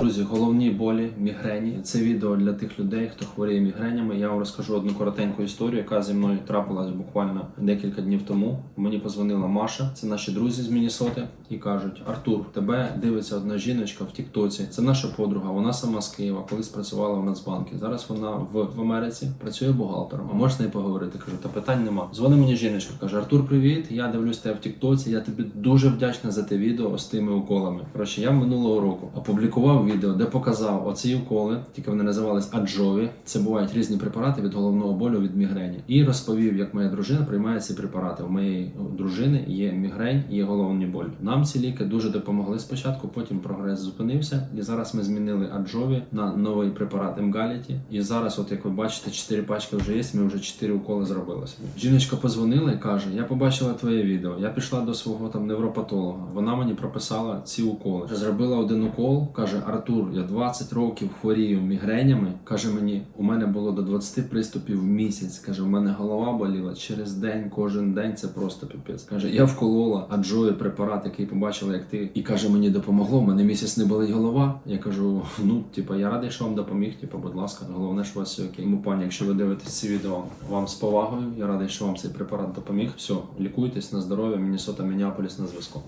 Друзі, головні болі, мігрені. Це відео для тих людей, хто хворіє мігренями. Я вам розкажу одну коротеньку історію, яка зі мною трапилась буквально декілька днів тому. Мені позвонила Маша, це наші друзі з Міннесоти, і кажуть: Артур, тебе дивиться одна жіночка в Тіктоці. Це наша подруга. Вона сама з Києва, колись працювала в Нацбанку. Зараз вона в, в Америці працює бухгалтером. А можеш з нею поговорити? Кажу, та питань нема. Дзвони мені жіночка, каже: Артур, привіт. Я дивлюсь тебе в Тіктоці. Я тобі дуже вдячна за те відео з тими уколами. Коротше, я минулого року опублікував відео, де показав оці уколи, тільки вони називались аджові. Це бувають різні препарати від головного болю від мігрені. І розповів, як моя дружина приймає ці препарати. У моєї дружини є мігрень, є головний боль. Нам ці ліки дуже допомогли спочатку, потім прогрес зупинився. І зараз ми змінили аджові на новий препарат Емгаліті. І зараз, от як ви бачите, 4 пачки вже є. Ми вже 4 уколи зробили. Жіночка позвонила і каже: Я побачила твоє відео. Я пішла до свого там невропатолога. Вона мені прописала ці уколи. Зробила один укол. каже: Артур, я 20 років хворію мігренями. каже мені, у мене було до 20 приступів в місяць. каже, у мене голова боліла через день, кожен день. Це просто піпець. каже, я вколола аджої препарат, який побачила, як ти, і каже, мені допомогло. У мене місяць не болить голова. Я кажу, ну типа, я радий, що вам допоміг. Типа, будь ласка, головне, що у вас все окей. Тому, пані, якщо ви дивитесь ці відео, вам з повагою. Я радий, що вам цей препарат допоміг. Все, лікуйтесь на здоров'я. Міннесота, Мінneаполіс на зв'язку.